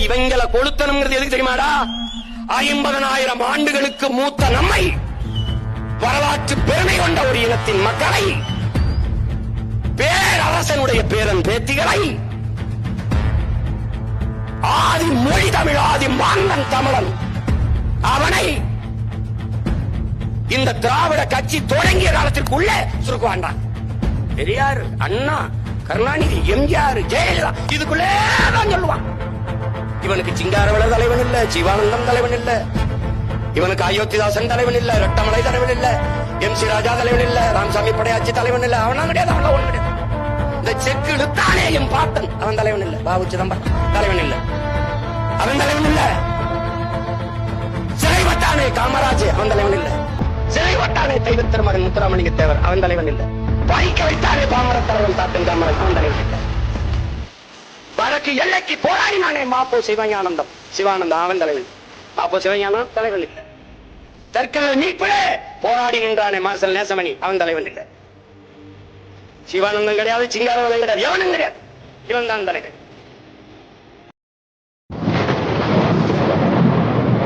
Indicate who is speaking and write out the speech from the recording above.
Speaker 1: இவங்கள கொளுத்தணுங்கிறது எதுக்கு தெரியுமாடா? ஐம்பதனாயிரம் ஆண்டுகளுக்கு மூத்த நம்மை வரலாற்று பெருமை கொண்ட ஒரு இனத்தின் மக்களை பேரரசனுடைய பேரன் பேத்திகளை ஆதி மொழி தமிழ் ஆதி மாந்தன் தமிழன் அவனை இந்த திராவிட கட்சி தொடங்கிய காலத்திற்குள்ள சுருக்குவாண்டான் பெரியார் அண்ணா கருணாநிதி எம்ஜிஆர் ஜெயலலிதா இதுக்குள்ளே தான் இவனுக்கு சிங்காரவள தலைவன் இல்ல சிவானந்தம் தலைவன் இல்ல இவனுக்கு அயோத்திதாசன் தலைவன் இல்ல ரெட்டமலை தலைவன் இல்ல எம் சி ராஜா தலைவன் இல்ல ராமசாமி படையாச்சி தலைவன் இல்ல அவனா கிடையாது அவன ஒண்ணு கிடையாது. இந்த செக்கு இழுத்தானே என் பாட்டன் அவன் தலைவன் இல்ல பாபு சிதம்பரம் தலைவன் இல்ல அவன் தலைவன் இல்ல சிறை வட்டானே காமராஜ் அவன் தலைவன் இல்ல சிறை வட்டானே தெய்வ திருமகன் முத்துராமலிங்க தேவர் அவன் தலைவன் இல்ல பறிக்க வைத்தானே பாமர தலைவன் தாத்தன் காமராஜ் அவன் தலைவன் இல்ல எல்லைக்கு போராடினானே? மாப்போ சிவஞானந்தம். சிவானந்தம் அவன் தலைவன். மாப்போ சிவஞானம் தலைவன் இல்லை. தற்கொலை மீட்பிலே போராடி நின்றானே மாசல் நேசமணி அவன் தலைவன் இல்லை. சிவானந்தம் கிடையாது சிங்காரவன் கிடையாது எவனும் கிடையாது. இவன் தான் தலைவன்.